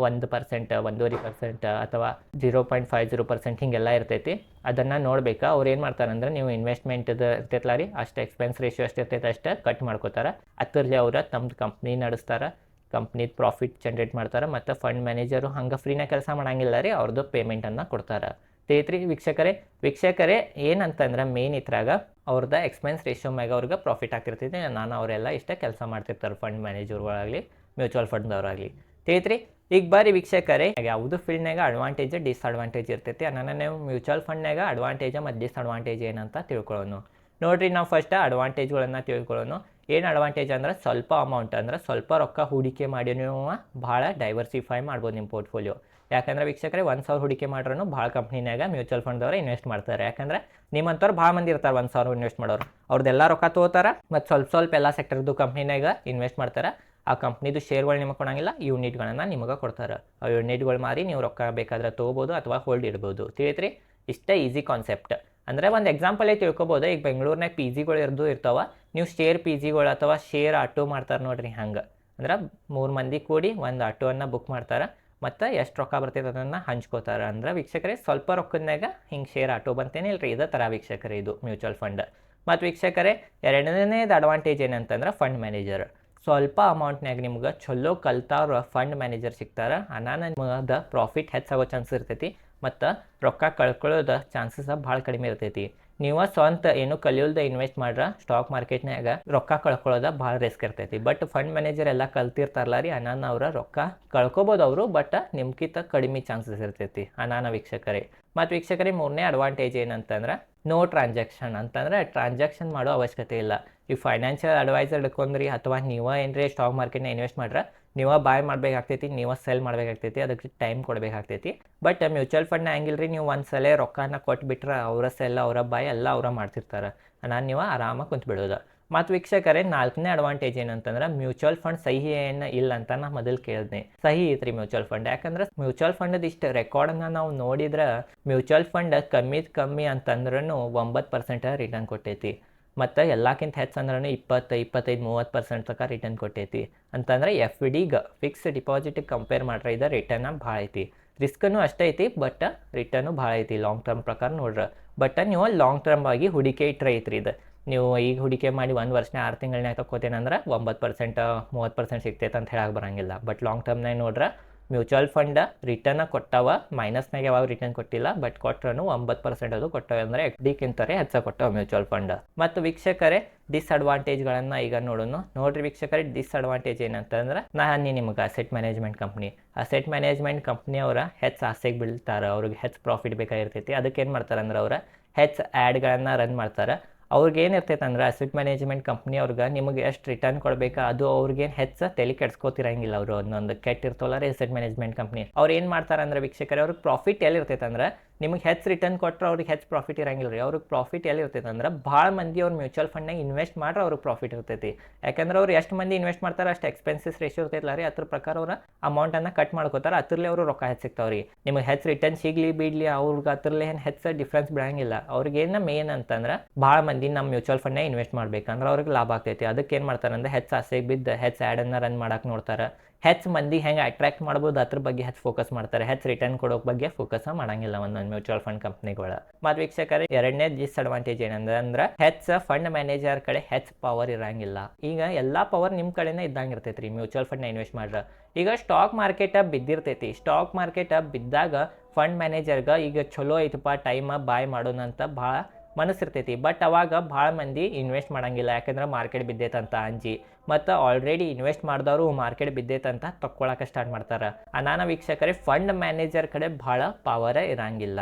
ಒಂದು ಪರ್ಸೆಂಟ್ ಒಂದೂವರೆ ಪರ್ಸೆಂಟ್ ಅಥವಾ zero point five zero percent ಹಿಂಗೆಲ್ಲ ಇರ್ತೈತಿ. ಅದನ್ನು ನೋಡ್ಬೇಕು. ಅವ್ರು ಏನು ಮಾಡ್ತಾರೆ ಅಂದ್ರೆ ನೀವು ಇನ್ವೆಸ್ಟ್ಮೆಂಟ್ದು ಇರ್ತೈತಲ್ಲ ರೀ ಅಷ್ಟು ಎಕ್ಸ್ಪೆನ್ಸ್ ರೇಷಿಯೋ ಅಷ್ಟು ಇರ್ತೈತೆ, ಅಷ್ಟು ಕಟ್ ಮಾಡ್ಕೋತಾರೆ. ಅದರಲ್ಲಿ ಅವ್ರು ತಮ್ಮದು ಕಂಪ್ನಿ ನಡೆಸ್ತಾರೆ ಕಂಪ್ನಿದು ಪ್ರಾಫಿಟ್ ಜನ್ರೇಟ್ ಮಾಡ್ತಾರೆ, ಮತ್ತು ಫಂಡ್ ಮ್ಯಾನೇಜರು ಹಂಗೆ ಫ್ರೀನ ಕೆಲಸ ಮಾಡಂಗಿಲ್ಲ ರೀ ಅವ್ರದ್ದು ಪೇಮೆಂಟನ್ನು ಕೊಡ್ತಾರೆ. ತಿಳಿತ್ರಿ ವೀಕ್ಷಕರೇ ವೀಕ್ಷಕರೇ ಏನಂತಂದ್ರೆ ಮೇನ್ ಇದ್ರಾಗ ಅವ್ರದ್ದು ಎಕ್ಸ್ಪೆನ್ಸ್ ರೇಷಿಯೋ ಮ್ಯಾಗ ಅವ್ರಿಗೆ ಪ್ರಾಫಿಟ್ ಆಗ್ತಿರ್ತೈತಿ. ನಾನು ಅವರೆಲ್ಲ ಇಷ್ಟೇ ಕೆಲಸ ಮಾಡ್ತಿರ್ತಾರೆ ಫಂಡ್ ಮ್ಯಾನೇಜರ್ಗಳಾಗಲಿ ಮ್ಯೂಚುವಲ್ ಫಂಡ್ದವ್ರಾಗಲಿ ತಿಳಿತ್ರಿ ಈಗ ಬರ್ರಿ ವೀಕ್ಷಕರೇ, ಯಾವುದು ಫೀಲ್ಡ್ನಾಗ ಅಡ್ವಾಂಟೇಜ್ ಡಿಸ್ಅಡ್ವಾಂಟೇಜ್ ಇರ್ತೈತಿ ಅದನ್ನು ನೀವು ಮ್ಯೂಚುವಲ್ ಫಂಡ್ನಾಗ ಅಡ್ವಾಂಟೇಜ್ ಮತ್ತು ಡಿಸ್ಅಡ್ವಾಂಟೇಜ್ ಏನಂತ ತಿಳ್ಕೊಳ್ಳೋಣ ನೋಡ್ರಿ ನಾವು ಫಸ್ಟ್ ಅಡ್ವಾಂಟೇಜ್ಗಳನ್ನು ತಿಳ್ಕೊಳ್ಳೋಣ ಏನು ಅಡ್ವಾಂಟೇಜ್ ಅಂದ್ರೆ ಸ್ವಲ್ಪ ಅಮೌಂಟ್ ಅಂದ್ರೆ ಸ್ವಲ್ಪ ರೊಕ್ಕ ಹೂಡಿಕೆ ಮಾಡಿ ನೀವು ಭಾಳ ಡೈವರ್ಸಿಫೈ ಮಾಡ್ಬೋದು ನಿಮ್ಮ ಪೋರ್ಟ್ಫೋಲಿಯೋ ಯಾಕಂದ್ರೆ ವೀಕ್ಷಕರೇ, ಒಂದು ಸಾವಿರ ಹೂಡಿಕೆ ಮಾಡ್ರೂ ಭಾಳ ಕಂಪ್ನಿನಾಗ ಮ್ಯೂಚುವಲ್ ಫಂಡ್ದವ್ರು ಇನ್ವೆಸ್ಟ್ ಮಾಡ್ತಾರೆ. ಯಾಕಂದ್ರೆ ನಿಮ್ಮಂಥವ್ರು ಭಾಳ ಮಂದಿ ಇರ್ತಾರೆ ಒಂದು ಸಾವಿರ ಇನ್ವೆಸ್ಟ್ ಮಾಡೋರು. ಅವ್ರದ್ದೆಲ್ಲ ರೊಕ್ಕ ತೊಗೋತಾರೆ ಮತ್ತು ಸ್ವಲ್ಪ ಸ್ವಲ್ಪ ಎಲ್ಲ ಸೆಕ್ಟರ್ದು ಕಂಪ್ನಿನಾಗ ಇನ್ವೆಸ್ಟ್ ಮಾಡ್ತಾರೆ. ಆ ಕಂಪ್ನಿದು ಶೇರ್ಗಳು ನಿಮಗೆ ಕೊಡಂಗಿಲ್ಲ ಯೂನಿಟ್ಗಳನ್ನು ನಿಮಗೆ ಕೊಡ್ತಾರೆ. ಆ ಯೂನಿಟ್ಗಳು ಮಾರಿ ನೀವು ರೊಕ್ಕ ಬೇಕಾದ್ರೆ ತೊಗೋಬೋದು ಅಥವಾ ಹೋಲ್ಡ್ ಇಡ್ಬೋದು. ತಿಳಿತ್ರಿ? ಇಷ್ಟೇ ಈಸಿ ಕಾನ್ಸೆಪ್ಟ್ ಅಂದರೆ ಒಂದು ಎಕ್ಸಾಂಪಲೇ ತಿಳ್ಕೊಬೋದು. ಈಗ ಬೆಂಗಳೂರಿನಾಗ ಪಿ ಜಿಗಳು ಇರ್ದು ಇರ್ತಾವ. ನೀವು ಶೇರ್ ಪಿ ಜಿಗಳು ಅಥವಾ ಶೇರ್ ಆಟೋ ಮಾಡ್ತಾರೆ ನೋಡಿರಿ ಹಂಗೆ. ಅಂದ್ರೆ ಮೂರು ಮಂದಿ ಕೂಡಿ ಒಂದು ಆಟೋವನ್ನು ಬುಕ್ ಮಾಡ್ತಾರೆ. ಮತ್ತು ಎಷ್ಟು ರೊಕ್ಕ ಬರ್ತೈತೆ ಅದನ್ನು ಹಂಚ್ಕೋತಾರೆ. ಅಂದ್ರೆ ವೀಕ್ಷಕರೇ, ಸ್ವಲ್ಪ ರೊಕ್ಕದಾಗ ಹಿಂಗೆ ಶೇರ್ ಆಟೋ ಬಂತೇನೆ ರೀ ಇದೇ ಥರ ವೀಕ್ಷಕರೇ ಇದು ಮ್ಯೂಚುವಲ್ ಫಂಡ್ ಮತ್ತು ವೀಕ್ಷಕರೇ, ಎರಡನೇದು ಅಡ್ವಾಂಟೇಜ್ ಏನಂತಂದ್ರೆ ಫಂಡ್ ಮ್ಯಾನೇಜರ್ ಸ್ವಲ್ಪ ಅಮೌಂಟ್ನಾಗ ನಿಮ್ಗೆ ಚಲೋ ಕಲ್ತಾರ ಫಂಡ್ ಮ್ಯಾನೇಜರ್ ಸಿಗ್ತಾರೆ. ಅನಾನ ನಿಮ್ಗೆ ಪ್ರಾಫಿಟ್ ಹೆಚ್ಚಾಗೋ ಚಾನ್ಸ್ ಇರ್ತೈತಿ ಮತ್ತು ರೊಕ್ಕ ಕಳ್ಕೊಳ್ಳೋದ ಚಾನ್ಸಸ್ ಭಾಳ ಕಡಿಮೆ ಇರ್ತೈತಿ. ನೀವು ಸ್ವಂತ ಏನು ಕಲಿಯೋಲ್ದ ಇನ್ವೆಸ್ಟ್ ಮಾಡ್ರ ಸ್ಟಾಕ್ ಮಾರ್ಕೆಟ್ನಾಗ ರೊಕ್ಕ ಕಳ್ಕೊಳ್ಳೋದ ಭಾಳ ರಿಸ್ಕ್ ಇರ್ತೈತಿ. ಬಟ್ ಫಂಡ್ ಮ್ಯಾನೇಜರ್ ಎಲ್ಲ ಕಲ್ತಿರ್ತಾರಲ್ಲ ರೀ ಅನಾನ ಅವರ ರೊಕ್ಕ ಕಳ್ಕೊಬೋದು ಅವರು ಬಟ್ ನಿಮ್ಗಿಂತ ಕಡಿಮೆ ಚಾನ್ಸಸ್ ಇರ್ತೈತಿ ಅನಾನ ವೀಕ್ಷಕರೇ. ಮತ್ತು ವೀಕ್ಷಕರೇ ಮೂರನೇ ಅಡ್ವಾಂಟೇಜ್ ಏನಂತಂದ್ರೆ ನೋ ಟ್ರಾನ್ಸಾಕ್ಷನ್ ಅಂತಂದ್ರೆ ಟ್ರಾನ್ಸಾಕ್ಷನ್ ಮಾಡೋ ಅವಶ್ಯಕತೆ ಇಲ್ಲ. ಈ ಫೈನಾನ್ಷಿಯಲ್ ಅಡ್ವೈಸರ್ ಹಿಡ್ಕೊಂಡ್ರಿ ಅಥವಾ ನೀವು ಏನ್ರಿ ಸ್ಟಾಕ್ ಮಾರ್ಕೆಟ್ನ ಇನ್ವೆಸ್ಟ್ ಮಾಡ್ರೆ, ನೀವೇ ಬಾಯ್ ಮಾಡಬೇಕಾಗ್ತೈತಿ, ನೀವು ಸೆಲ್ ಮಾಡಬೇಕಾಗ್ತೈತಿ, ಅದಕ್ಕೆ ಟೈಮ್ ಕೊಡಬೇಕಾಗ್ತೈತಿ. ಬಟ್ ಮ್ಯೂಚುವಲ್ ಫಂಡ್ನ ಹಂಗಿಲ್ರಿ, ನೀವು ಒಂದು ಸಲ ರೊಕ್ಕನ ಕೊಟ್ಬಿಟ್ರೆ ಅವರ ಸೆಲ್ ಅವರ ಬಾಯ್ ಎಲ್ಲ ಅವರ ಮಾಡ್ತಿರ್ತಾರೆ. ನಾನು ನೀವು ಆರಾಮಾಗಿ ಕುಂತ್ಬಿಡೋದು ಮತ್ತು ವೀಕ್ಷಕರೇ, ನಾಲ್ಕನೇ ಅಡ್ವಾಂಟೇಜ್ ಏನಂತಂದ್ರೆ ಮ್ಯೂಚುವಲ್ ಫಂಡ್ ಸಹಿ ಏನು ಇಲ್ಲ ಅಂತ ನಾ ಮೊದಲು ಕೇಳಿದ್ನಿ. ಸಹಿ ಐತ್ರಿ ಮ್ಯೂಚುವಲ್ ಫಂಡ್ ಯಾಕಂದ್ರೆ ಮ್ಯೂಚುವಲ್ ಫಂಡ್ ಇಷ್ಟು ರೆಕಾರ್ಡನ್ನ ನಾವು ನೋಡಿದ್ರೆ ಮ್ಯೂಚುವಲ್ ಫಂಡ್ ಕಮ್ಮಿ ಕಮ್ಮಿ ಅಂತಂದ್ರೂ ಒಂಬತ್ತು ಪರ್ಸೆಂಟ್ ರಿಟರ್ನ್ ಕೊಟ್ಟೈತಿ. ಮತ್ತು ಎಲ್ಲಕ್ಕಿಂತ ಹೆಚ್ಚು ಅಂದ್ರೂ ಇಪ್ಪತ್ತು, ಇಪ್ಪತ್ತೈದು, ಮೂವತ್ತು ಪರ್ಸೆಂಟ್ ತನಕ ರಿಟರ್ನ್ ಕೊಟ್ಟೈತಿ. ಅಂತಂದ್ರೆ ಎಫ್ ಡಿಗೆ ಫಿಕ್ಸ್ ಡಿಪಾಸಿಟಿಗೆ ಕಂಪೇರ್ ಮಾಡ್ರೆ ಇದು ರಿಟರ್ನ ಭಾಳ ಐತಿ. ರಿಸ್ಕನ್ನು ಅಷ್ಟೇ ಐತಿ ಬಟ್ ರಿಟರ್ನು ಭಾಳ ಐತಿ ಲಾಂಗ್ ಟರ್ಮ್ ಪ್ರಕಾರ ನೋಡ್ರೆ. ಬಟ್ ನೀವು ಲಾಂಗ್ ಟರ್ಮ್ ಆಗಿ ಹೂಡಿಕೆ ಇಟ್ಟರೆ ಐತ್ರಿ ಇದು. ನೀವು ಈಗ ಹೂಡಿಕೆ ಮಾಡಿ ಒಂದು ವರ್ಷನ ಆರು ತಿಂಗಳನ್ಯಾಗ ತಗೋತೇನಂದ್ರೆ ಒಂಬತ್ತು ಪರ್ಸೆಂಟ್ ಮೂವತ್ತು ಪರ್ಸೆಂಟ್ ಸಿಗ್ತೈತೆ ಅಂತ ಹೇಳಕ್ಕೆ ಬರಂಗಿಲ್ಲ. ಬಟ್ ಲಾಂಗ್ ಟರ್ಮ್ನಾಗ ನೋಡ್ರೆ ಮ್ಯೂಚುವಲ್ ಫಂಡ್ ರಿಟರ್ನ್ ಕೊಟ್ಟವ ಮೈನಸ್ನಾಗ ಯಾವಾಗ ರಿಟರ್ನ್ ಕೊಟ್ಟಿಲ್ಲ ಬಟ್ ಕೊಟ್ರೂ ಒಂಬತ್ತು ಪರ್ಸೆಂಟ್ ಅದು ಕೊಟ್ಟವೆ ಅಂದರೆ ಎಫ್ ಡಿಕ್ಕಿಂತರೇ ಹೆಚ್ಚ ಕೊಟ್ಟವ ಮ್ಯೂಚುವಲ್ ಫಂಡ್. ಮತ್ತು ವೀಕ್ಷಕರೇ ಡಿಸ್ಅಡ್ವಾಂಟೇಜ್ಗಳನ್ನು ಈಗ ನೋಡೋಣ ನೋಡ್ರಿ ವೀಕ್ಷಕರೇ ಡಿಸ್ಅಡ್ವಾಂಟೇಜ್ ಏನಂತಂದ್ರೆ, ನಾನು ನಿಮ್ಗೆ asset management company asset management company ಅವರ ಹೆಚ್ಚು ಆಸೆಗೆ ಬೀಳ್ತಾರೆ, ಅವ್ರಿಗೆ ಹೆಚ್ಚು ಪ್ರಾಫಿಟ್ ಬೇಕಾಗಿರ್ತೈತಿ. ಅದಕ್ಕೆ ಏನು ಮಾಡ್ತಾರೆ ಅಂದ್ರೆ ಅವ್ರ ಹೆಚ್ಚು ಆ್ಯಡ್ಗಳನ್ನು ರನ್ ಮಾಡ್ತಾರೆ. ಅವ್ರಿಗೆ ಏನಿರ್ತೈತೆ ಅಂದ್ರೆ ಅಸೆಟ್ ಮ್ಯಾನೇಜ್ಮೆಂಟ್ ಕಂಪ್ನಿ ಅವ್ರಿಗೆ ನಿಮಗೆ ಎಷ್ಟು ರಿಟರ್ನ್ ಕೊಡಬೇಕು? ಅದು ಅವ್ರಿಗೇನು ಹೆಚ್ಚು ತಲೆ ಕೆಡ್ಸ್ಕೊತಿರಂಗಿಲ್ಲ ಅವರು. ಒಂದೊಂದು ಕೆಟ್ಟಿರ್ತವಲ್ಲ ರೀ ಅಸೆಟ್ ಮ್ಯಾನೇಜ್ಮೆಂಟ್ ಕಂಪ್ನಿ ಅವ್ರು ಏನು ಮಾಡ್ತಾರೆ ಅಂದ್ರೆ ವೀಕ್ಷಕರೇ, ಅವ್ರಿಗೆ ಪ್ರಾಫಿಟ್ ಎಲ್ಲಿರ್ತೈತೆ ಅಂದ್ರೆ ನಿಮಗೆ ಹೆಚ್ಚು ರಿಟರ್ನ್ ಕೊಟ್ಟರೆ ಅವ್ರಿಗೆ ಹೆಚ್ಚು ಪ್ರಾಫಿಟ್ ಇರಂಗಿಲ್ಲ ರೀ ಅವ್ರಿಗೆ ಪ್ರಾಫಿಟ್ ಎಲ್ಲಿ ಇರ್ತೈತೆ ಅಂದ್ರೆ ಭಾಳ ಮಂದಿ ಅವ್ರು ಮ್ಯೂಚುವಲ್ ಫಂಡ್ನಾಗ ಇನ್ವೆಸ್ಟ್ ಮಾಡ್ರೆ ಅವ್ರಿಗೆ ಪ್ರಾಫಿಟ್ ಇರ್ತೈತಿ. ಯಾಕಂದ್ರೆ ಅವ್ರು ಎಷ್ಟು ಮಂದಿ ಇನ್ವೆಸ್ಟ್ ಮಾಡ್ತಾರೆ ಅಷ್ಟು ಎಕ್ಸ್ಪೆನ್ಸಸ್ ರೇಷಿಯೋ ಇರ್ತೈತಲ್ಲ ರೀ. ಅದ್ರ ಪ್ರಕಾರ ಅವ್ರ ಅಮೌಂಟನ್ನು ಕಟ್ ಮಾಡ್ಕೋತಾರೆ. ಅದ್ರಲ್ಲೇ ಅವರು ರೊಕ್ಕ ಹೆಚ್ಚು ಸಿಗ್ತಾವ್ರಿ ನಿಮಗೆ ಹೆಚ್ಚು ರಿಟರ್ನ್ ಸಿಗಲಿ ಬಿಡ್ಲಿ ಅವ್ರಿಗೆ ಅದ್ರಲ್ಲೇ ಏನು ಹೆಚ್ಚು ಡಿಫ್ರೆನ್ಸ್ ಬಿಡಂಗಿಲ್ಲ. ಅವ್ರಿಗೆ ಏನು ಮೇನ್ ಅಂತಂದ್ರೆ ಭಾಳ ಮಂದಿ ನಮ್ಮ ಮ್ಯೂಚುವಲ್ ಫಂಡ್ನಾಗ ಇನ್ವೆಸ್ಟ್ ಮಾಡ್ಬೇಕಂದ್ರೆ ಅವ್ರಿಗೆ ಲಾಭ ಆಗ್ತೈತಿ. ಅದಕ್ಕೆ ಏನು ಮಾಡ್ತಾರೆ ಅಂದ್ರೆ ಹೆಚ್ಚು ಆಸೆಗೆ ಬಿದ್ದು ಹೆಚ್ಚು ಆ್ಯಡನ್ನು ರನ್ ಮಾಡಕ್ಕೆ ನೋಡ್ತಾರೆ. ಹೆಚ್ಚು ಮಂದಿ ಹೆಂಗೆ ಅಟ್ರಾಕ್ಟ್ ಮಾಡ್ಬೋದು, ಅದ್ರ ಬಗ್ಗೆ ಹೆಚ್ಚು ಫೋಕಸ್ ಮಾಡ್ತಾರೆ. ಹೆಚ್ಚು ರಿಟರ್ನ್ ಕೊಡೋಕೆ ಬಗ್ಗೆ ಫೋಕಸ್ ಮಾಡಂಗಿಲ್ಲ ಒಂದೊಂದು ಮ್ಯೂಚುವಲ್ ಫಂಡ್ ಕಂಪ್ನಿಗಳು ಮತ್ತು ವೀಕ್ಷಕರ, ಎರಡನೇ ಡಿಸ್ಅಡ್ವಾಂಟೇಜ್ ಏನಂದ್ರೆ, ಅಂದ್ರೆ ಹೆಚ್ಚು ಫಂಡ್ ಮ್ಯಾನೇಜರ್ ಕಡೆ ಹೆಚ್ಚು ಪವರ್ ಇರಂಗಿಲ್ಲ. ಈಗ ಎಲ್ಲ ಪವರ್ ನಿಮ್ಮ ಕಡೆನೇ ಇದ್ದಂಗೆ ಇರ್ತೈತಿ ರೀ ಮ್ಯೂಚುವಲ್ ಫಂಡ್ನ ಇನ್ವೆಸ್ಟ್ ಮಾಡ್ರೆ. ಈಗ ಸ್ಟಾಕ್ ಮಾರ್ಕೆಟ್ ಬಿದ್ದಿರ್ತೈತಿ. ಸ್ಟಾಕ್ ಮಾರ್ಕೆಟ್ ಬಿದ್ದಾಗ ಫಂಡ್ ಮ್ಯಾನೇಜರ್ಗೆ ಈಗ ಚಲೋ ಐತಪ್ಪ ಟೈಮ ಬಾಯ್ ಮಾಡೋಣ ಅಂತ ಭಾಳ ಮನಸ್ಸಿರ್ತೈತಿ. ಬಟ್ ಅವಾಗ ಭಾಳ ಮಂದಿ ಇನ್ವೆಸ್ಟ್ ಮಾಡೋಂಗಿಲ್ಲ. ಯಾಕಂದ್ರೆ ಮಾರ್ಕೆಟ್ ಬಿದ್ದೈತಂತ ಅಂಜಿ. ಮತ್ತು ಆಲ್ರೆಡಿ ಇನ್ವೆಸ್ಟ್ ಮಾಡಿದವರು ಮಾರ್ಕೆಟ್ ಬಿದ್ದೈತಂತ ತಕ್ಕೊಳಕ್ಕೆ ಸ್ಟಾರ್ಟ್ ಮಾಡ್ತಾರೆ. ಅನಾನ ವೀಕ್ಷಕರೇ ಫಂಡ್ ಮ್ಯಾನೇಜರ್ ಕಡೆ ಭಾಳ ಪವರ್ ಇರಂಗಿಲ್ಲ.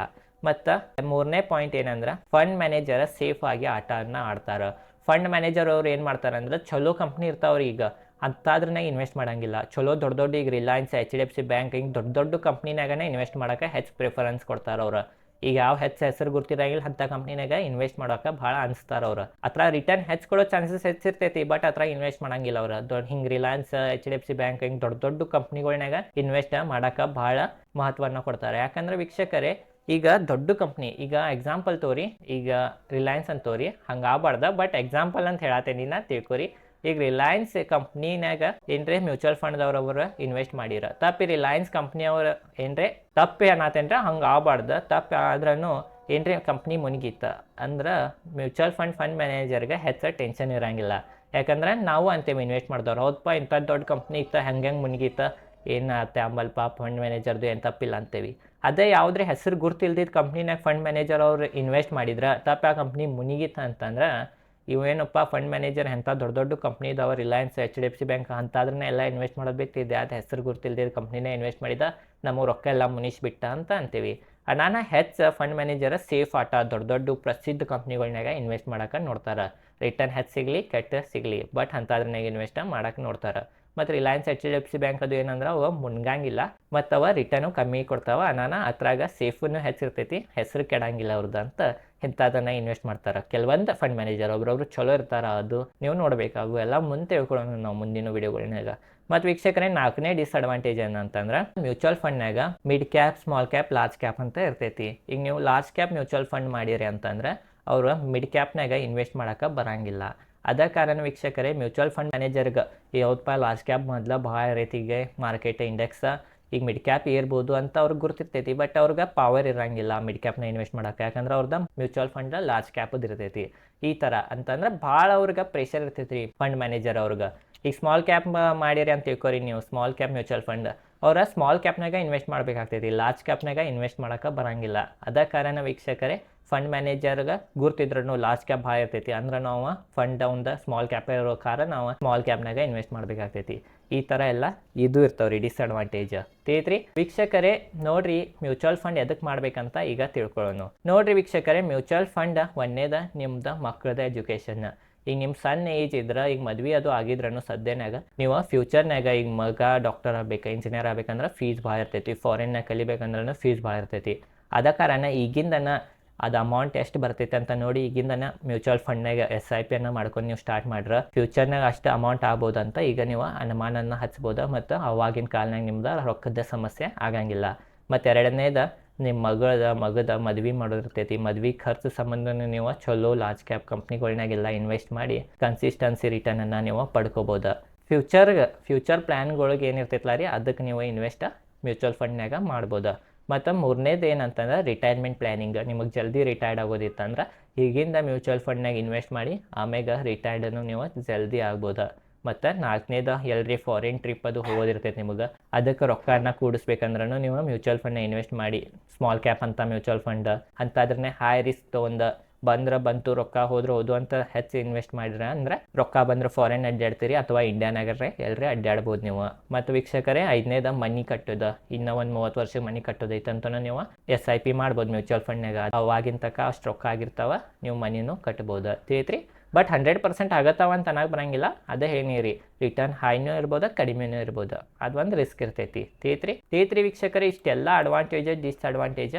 ಮತ್ತು ಮೂರನೇ ಪಾಯಿಂಟ್ ಏನಂದ್ರೆ ಫಂಡ್ ಮ್ಯಾನೇಜರ್ ಸೇಫ್ ಆಗಿ ಆಟನ ಆಡ್ತಾರೆ. ಫಂಡ್ ಮ್ಯಾನೇಜರ್ ಅವ್ರು ಏನು ಮಾಡ್ತಾರೆ ಅಂದ್ರೆ ಚಲೋ ಕಂಪ್ನಿ ಇರ್ತಾವ್ರಿ ಈಗ. ಅಂತಾದ್ರನ್ನ ಇನ್ವೆಸ್ಟ್ ಮಾಡೋಂಗಿಲ್ಲ. ಚಲೋ ದೊಡ್ಡ ದೊಡ್ಡ ಈಗ Reliance H D F C bank ಹಿಂಗೆ ದೊಡ್ಡ ದೊಡ್ಡ ಕಂಪ್ನಿನಾಗನೇ ಇನ್ವೆಸ್ಟ್ ಮಾಡೋಕ್ಕೆ ಹೆಚ್ಚು ಪ್ರಿಫರೆನ್ಸ್ ಕೊಡ್ತಾರೆ ಅವ್ರು. ಈಗ ಯಾವ ಹೆಚ್ಚು ಹೆಸರು ಗುರ್ತಿರಂಗಿಲ್ಲ ಅಂಥ ಕಂಪ್ನಿನಾಗ ಇನ್ವೆಸ್ಟ್ ಮಾಡೋಕೆ ಭಾಳ ಅನಿಸ್ತಾರ ಅವ್ರು. ಅತ್ರ ರಿಟರ್ನ್ ಹೆಚ್ಚು ಕೊಡೋ ಚಾನ್ಸಸ್ ಹೆಚ್ಚಿರ್ತೈತಿ ಬಟ್ ಅತ್ರ ಇನ್ವೆಸ್ಟ್ ಮಾಡಂಗಿಲ್ಲ ಅವ್ರು. ದೊಡ್ಡ ಹಿಂಗೆ Reliance H D F C bank ಹಿಂಗೆ ದೊಡ್ಡ ದೊಡ್ಡ ಕಂಪ್ನಿಗಳ್ನಾಗ ಇನ್ವೆಸ್ಟ್ ಮಾಡೋಕೆ ಭಾಳ ಮಹತ್ವನ ಕೊಡ್ತಾರೆ. ಯಾಕಂದ್ರೆ ವೀಕ್ಷಕರೇ, ಈಗ ದೊಡ್ಡ ಕಂಪ್ನಿ ಈಗ ಎಕ್ಸಾಂಪಲ್ ತೋರಿ, ಈಗ ರಿಲಯನ್ಸ್ ಅಂತ ತೋರಿ ಹಂಗೆ ಬಟ್ ಎಕ್ಸಾಂಪಲ್ ಅಂತ ಹೇಳತ್ತೇನಿ ನಾ ತಿಳ್ಕೊರಿ. ಈಗ ರಿಲಯನ್ಸ್ ಕಂಪ್ನಿನಾಗ ಏನ್ರೆ? ಮ್ಯೂಚುವಲ್ ಫಂಡ್ದವ್ರವ್ರು ಇನ್ವೆಸ್ಟ್ ಮಾಡಿರ. ತಪ್ಪಿ ರಿಲಯನ್ಸ್ ಕಂಪ್ನಿಯವ್ರು ಏನ್ರೆ? ತಪ್ಪು ಏನಾತೇನ್ರೆ ಹಂಗೆ ಆಗ್ಬಾರ್ದು. ತಪ್ಪು ಆದ್ರೂ ಏನ್ರಿ? ಕಂಪ್ನಿ ಮುನಿಗಿತ್ತ ಅಂದ್ರೆ ಮ್ಯೂಚುವಲ್ ಫಂಡ್ ಫಂಡ್ ಮ್ಯಾನೇಜರ್ಗೆ ಹೆಚ್ಚು ಟೆನ್ಷನ್ ಇರಂಗಿಲ್ಲ. ಯಾಕಂದ್ರೆ ನಾವು ಅಂತೇವೆ ಇನ್ವೆಸ್ಟ್ ಮಾಡಿದವ್ರು. ಹೌದಪ್ಪ ಇಂಥ ದೊಡ್ಡ ಕಂಪ್ನಿ ಇತ್ತ, ಹೆಂಗೆ ಹೆಂಗೆ ಮುನಿಗಿತ್ತ ಏನು ಆತೆ ಆಂಬಲ್ ಪಾಪ ಫಂಡ್ ಮ್ಯಾನೇಜರ್ದು ಏನು ತಪ್ಪಿಲ್ಲ ಅಂತೇವಿ. ಅದೇ ಯಾವುದ್ರೆ ಹೆಸರು ಗುರ್ತಿಲ್ದಿದ್ದ ಕಂಪ್ನಿನಾಗ ಫಂಡ್ ಮ್ಯಾನೇಜರ್ ಅವ್ರು ಇನ್ವೆಸ್ಟ್ ಮಾಡಿದ್ರೆ, ತಪ್ಪ ಆ ಕಂಪ್ನಿ ಮುನಿಗಿತ್ತ ಅಂತಂದ್ರೆ ಇವೇನಪ್ಪ ಫಂಡ್ ಮ್ಯಾನೇಜರ್ ಎಂಥ ದೊಡ್ಡ ದೊಡ್ಡ ಕಂಪ್ನಿ ಇದಾವೆ Reliance H D F C bank ಅಂತಾದ್ರನ್ನ ಎಲ್ಲ ಇನ್ವೆಸ್ಟ್ ಮಾಡೋದು ಇದೆ ಯಾವ್ದು ಹೆಸರು ಗುರ್ತಿಲ್ದಿದ್ದ ಕಂಪ್ನಿನೇ ಇನ್ವೆಸ್ಟ್ ಮಾಡಿದ, ನಮ್ಮ ರೊಕ್ಕ ಎಲ್ಲ ಮುನಿಸ್ಬಿಟ್ಟ ಅಂತ ಅಂತೀವಿ. ನಾನು ಹೆಚ್ಚು ಫಂಡ್ ಮ್ಯಾನೇಜರ್ ಸೇಫ್ ಆಟ, ದೊಡ್ಡ ದೊಡ್ಡ ಪ್ರಸಿದ್ಧ ಕಂಪ್ನಿಗಳ್ನಾಗ ಇನ್ವೆಸ್ಟ್ ಮಾಡೋಕೆ ನೋಡ್ತಾರೆ. ರಿಟರ್ನ್ ಹೆಚ್ಚು ಸಿಗಲಿ, ಕೆಟ್ಟ ಸಿಗಲಿ ಬಟ್ ಅಂಥದ್ರನಾಗ ಇನ್ವೆಸ್ಟ್ ಮಾಡೋಕೆ ನೋಡ್ತಾರೆ. ಮತ್ತು Reliance H D F C bank ಅದು ಏನಂದ್ರೆ, ಅವ ಮುನ್ಗಂಗಿಲ್ಲ, ಮತ್ತು ಅವ ರಿಟರ್ನು ಕಮ್ಮಿ ಕೊಡ್ತಾವ. ಅನಾನ ಅದ್ರಾಗ ಸೇಫನ್ನು ಹೆಚ್ಚಿರ್ತೈತಿ ಹೆಸರು ಕೆಡಂಗಿಲ್ಲ ಅವ್ರದ್ದು ಅಂತ ಇಂಥದನ್ನ ಇನ್ವೆಸ್ಟ್ ಮಾಡ್ತಾರೆ. ಕೆಲವೊಂದು ಫಂಡ್ ಮ್ಯಾನೇಜರ್ ಒಬ್ರೊಬ್ರು ಚಲೋ ಇರ್ತಾರೆ, ಅದು ನೀವು ನೋಡಬೇಕಾಗು ಎಲ್ಲ ಮುಂದೆ ತಿಳ್ಕೊಳ್ಳೋಣ ನಾವು ಮುಂದಿನ ವಿಡಿಯೋಗಳನ್ನಾಗ ಮತ್ತು ವೀಕ್ಷಕರೇ, ನಾಲ್ಕನೇ ಡಿಸ್ಅಡ್ವಾಂಟೇಜ್ ಏನಂತಂದ್ರೆ mutual ಫಂಡ್ನಾಗ mid cap small cap large cap ಅಂತ ಇರ್ತೈತಿ. ಈಗ ನೀವು ಲಾರ್ಜ್ ಕ್ಯಾಪ್ ಮ್ಯೂಚುವಲ್ ಫಂಡ್ ಮಾಡಿರಿ ಅಂತಂದ್ರೆ, ಅವರು ಮಿಡ್ ಕ್ಯಾಪ್ನಾಗ ಇನ್ವೆಸ್ಟ್ ಮಾಡೋಕೆ ಬರಂಗಿಲ್ಲ. ಅದ ಕಾರಣ ವೀಕ್ಷಕರೇ ಮ್ಯೂಚುವಲ್ ಫಂಡ್ ಮ್ಯಾನೇಜರ್ಗೆ ಯಾವತ್ತಪ್ಪ ಲಾರ್ಜ್ ಕ್ಯಾಪ್ ಮೊದಲ ಭಾಳ ರೀತಿಗೆ ಮಾರ್ಕೆಟ್ ಇಂಡೆಕ್ಸ್ ಈಗ ಮಿಡ್ ಕ್ಯಾಪ್ ಏರ್ಬೋದು ಅಂತ ಅವ್ರಿಗೆ ಗುರ್ತಿರ್ತೈತಿ ಬಟ್ ಅವ್ರಿಗೆ ಪವರ್ ಇರಂಗಿಲ್ಲ ಮಿಡ್ ಕ್ಯಾಪ್ನ ಇನ್ವೆಸ್ಟ್ ಮಾಡೋಕೆ ಯಾಕಂದ್ರೆ ಅವ್ರದ್ದು ಮ್ಯೂಚುವಲ್ ಫಂಡ್ ಲಾರ್ಜ್ ಕ್ಯಾಪದು ಇರ್ತೈತಿ. ಈ ಥರ ಅಂತಂದ್ರೆ ಭಾಳ ಅವ್ರಿಗೆ ಪ್ರೆಷರ್ ಇರ್ತೈತಿ ಫಂಡ್ ಮ್ಯಾನೇಜರ್ ಅವ್ರಿಗೆ. ಈಗ ಸ್ಮಾಲ್ ಕ್ಯಾಪ್ ಮಾಡಿರಿ ಅಂತ ತಿಳ್ಕೊರಿ ನೀವು ಸ್ಮಾಲ್ ಕ್ಯಾಪ್ ಮ್ಯೂಚುವಲ್ ಫಂಡ್ ಅವ್ರ ಸ್ಮಾಲ್ ಕ್ಯಾಪ್ನಾಗ ಇನ್ವೆಸ್ಟ್ ಮಾಡಬೇಕಾಗ್ತೈತಿ ಲಾರ್ಜ್ ಕ್ಯಾಪ್ನಾಗ ಇನ್ವೆಸ್ಟ್ ಮಾಡೋಕೆ ಬರಂಗಿಲ್ಲ. ಅದ ಕಾರಣ ವೀಕ್ಷಕರೇ ಫಂಡ್ ಮ್ಯಾನೇಜರ್ಗೆ ಗುರ್ತಿದ್ರೂ ಲಾರ್ಜ್ ಕ್ಯಾಪ್ ಭಾಳ ಇರ್ತೈತಿ. ಅಂದ್ರೆ ನಾವು ಫಂಡ್ ಡೌನ್ದ ಸ್ಮಾಲ್ ಕ್ಯಾಪ್ ಇರೋ ಕಾರಣ ನಾವು ಸ್ಮಾಲ್ ಕ್ಯಾಪ್ನಾಗ ಇನ್ವೆಸ್ಟ್ ಮಾಡಬೇಕಾಗ್ತೈತಿ. ಈ ಥರ ಎಲ್ಲ ಇದು ಇರ್ತಾವ್ರಿ ಡಿಸ್ಅಡ್ವಾಂಟೇಜ್ ತೇತ್ರಿ ವೀಕ್ಷಕರೇ, ನೋಡ್ರಿ ಮ್ಯೂಚುವಲ್ ಫಂಡ್ ಎದಕ್ಕೆ ಮಾಡ್ಬೇಕಂತ ಈಗ ತಿಳ್ಕೊಳ್ಳೋಣ ನೋಡ್ರಿ ವೀಕ್ಷಕರೇ ಮ್ಯೂಚುವಲ್ ಫಂಡ್ ಒಂದೇದ ನಿಮ್ದು ಮಕ್ಕಳದ ಎಜುಕೇಷನ್ ಈಗ ನಿಮ್ಮ ಸಣ್ಣ ಏಜ್ ಇದ್ರೆ, ಈಗ ಮದ್ವೆ ಅದು ಆಗಿದ್ರೂ ಸದ್ಯನಾಗ ನೀವು ಫ್ಯೂಚರ್ನಾಗ ಈಗ ಮಗ ಡಾಕ್ಟರ್ ಆಗ್ಬೇಕು ಇಂಜಿನಿಯರ್ ಆಗ್ಬೇಕಂದ್ರೆ ಫೀಸ್ ಭಾಳ ಇರ್ತೈತಿ. ಫಾರಿನ್ನಾಗ ಕಲಿಬೇಕಂದ್ರೂ ಫೀಸ್ ಭಾಳ ಇರ್ತೈತಿ. ಅದ ಕಾರಣ ಈಗಿಂದನ ಅದು ಅಮೌಂಟ್ ಎಷ್ಟು ಬರ್ತೈತೆ ಅಂತ ನೋಡಿ ಈಗಿಂದನ ಮ್ಯೂಚುವಲ್ ಫಂಡ್ನಾಗ ಎಸ್ ಐ ಪಿಯನ್ನು ಮಾಡ್ಕೊಂಡು ನೀವು ಸ್ಟಾರ್ಟ್ ಮಾಡ್ರೆ. ಫ್ಯೂಚರ್ನಾಗ ಅಷ್ಟು ಅಮೌಂಟ್ ಆಗ್ಬೋದು ಅಂತ ಈಗ ನೀವು ಅನುಮಾನನ ಹಚ್ಬೋದು ಮತ್ತು ಅವಾಗಿನ ಕಾಲನಾಗ ನಿಮ್ದು ರೊಕ್ಕದ ಸಮಸ್ಯೆ ಆಗಂಗಿಲ್ಲ. ಮತ್ತು ಎರಡನೇದ ನಿಮ್ಮ ಮಗಳದ, ಮಗದ ಮದ್ವೆ ಮಾಡೋದಿರ್ತೈತಿ. ಮದ್ವೆ ಖರ್ಚು ಸಂಬಂಧನೂ ನೀವು ಚಲೋ ಲಾರ್ಜ್ ಕ್ಯಾಪ್ ಕಂಪ್ನಿಗಳ್ನಾಗೆಲ್ಲ ಇನ್ವೆಸ್ಟ್ ಮಾಡಿ ಕನ್ಸಿಸ್ಟೆನ್ಸಿ ರಿಟರ್ನನ್ನು ನೀವು ಪಡ್ಕೋಬೋದು. ಫ್ಯೂಚರ್ಗೆ ಫ್ಯೂಚರ್ ಪ್ಲ್ಯಾನ್ಗಳಿಗೆ ಏನಿರ್ತೈತಲ್ಲ ರೀ ಅದಕ್ಕೆ ನೀವು ಇನ್ವೆಸ್ಟ್ ಮ್ಯೂಚುವಲ್ ಫಂಡ್ನಾಗ ಮಾಡ್ಬೋದು. ಮತ್ತು ಮೂರನೇದು ಏನಂತಂದ್ರೆ ರಿಟೈರ್ಮೆಂಟ್ ಪ್ಲ್ಯಾನಿಂಗ್ ನಿಮಗೆ ಜಲ್ದಿ ರಿಟೈರ್ಡ್ ಆಗೋದಿತ್ತಂದ್ರೆ ಈಗಿಂದ ಮ್ಯೂಚುವಲ್ ಫಂಡ್ನಾಗ ಇನ್ವೆಸ್ಟ್ ಮಾಡಿ ಆಮ್ಯಾಗ ರಿಟೈರ್ಡನ್ನು ನೀವು ಜಲ್ದಿ ಆಗ್ಬೋದು. ಮತ್ತು ನಾಲ್ಕನೇದು ಎಲ್ರಿ ಫಾರಿನ್ ಟ್ರಿಪ್ ಅದು ಹೋಗೋದಿರ್ತೈತೆ ನಿಮಗೆ. ಅದಕ್ಕೆ ರೊಕ್ಕನ ಕೂಡಿಸ್ಬೇಕಂದ್ರೂ ನೀವು ಮ್ಯೂಚುವಲ್ ಫಂಡ್ನ ಇನ್ವೆಸ್ಟ್ ಮಾಡಿ. ಸ್ಮಾಲ್ ಕ್ಯಾಪ್ ಅಂತ ಮ್ಯೂಚುವಲ್ ಫಂಡ್ ಅಂತಾದ್ರೇ ಹೈ ರಿಸ್ಕ್ ತೊಗೊಂಡು ಬಂದ್ರೆ ಬಂತು ರೊಕ್ಕ ಹೋದ್ರೆ ಹೋದು ಅಂತ ಹೆಚ್ಚು ಇನ್ವೆಸ್ಟ್ ಮಾಡಿದ್ರೆ ಅಂದ್ರೆ ರೊಕ್ಕ ಬಂದ್ರೆ ಫಾರಿನ್ ಅಡ್ಡಾಡ್ತೀರಿ ಅಥವಾ ಇಂಡಿಯಾನಾಗ್ರೆ ಎಲ್ಲರೇ ಅಡ್ಡಾಡ್ಬೋದು ನೀವು. ಮತ್ತು ವೀಕ್ಷಕರೇ, ಐದನೇದ ಮನಿ ಕಟ್ಟೋದ. ಇನ್ನ ಒಂದು ಮೂವತ್ತು ವರ್ಷ ಮನಿ ಕಟ್ಟೋದೈತೆ ಅಂತನೂ ನೀವು ಎಸ್ ಐ ಪಿ ಮಾಡ್ಬೋದು ಮ್ಯೂಚುವಲ್ ಫಂಡ್ನಾಗ ಅವಾಗಿನ ತಕ್ಕ ಅಷ್ಟು ರೊಕ್ಕ ಆಗಿರ್ತಾವ, ನೀವು ಮನಿನೂ ಕಟ್ಬೋದು. ತಿಳಿತ್ರಿ? ಬಟ್ ಹಂಡ್ರೆಡ್ ಪರ್ಸೆಂಟ್ ಆಗತ್ತಾವ ಅಂತ ಅನ್ನಕ್ಕೆ ಬರಂಗಿಲ್ಲ. ಅದೇ ಹೇಳಿರಿ ರಿಟರ್ನ್ ಹೈನೂ ಇರ್ಬೋದು, ಕಡಿಮೆನೂ ಇರ್ಬೋದು. ಅದೊಂದು ರಿಸ್ಕ್ ಇರ್ತೈತಿ. ತಿಳಿತ್ರಿ? ತಿಳಿತ್ರಿ ವೀಕ್ಷಕರೇ, ಇಷ್ಟೆಲ್ಲ ಅಡ್ವಾಂಟೇಜ್ ಡಿಸ್ಅಡ್ವಾಂಟೇಜ್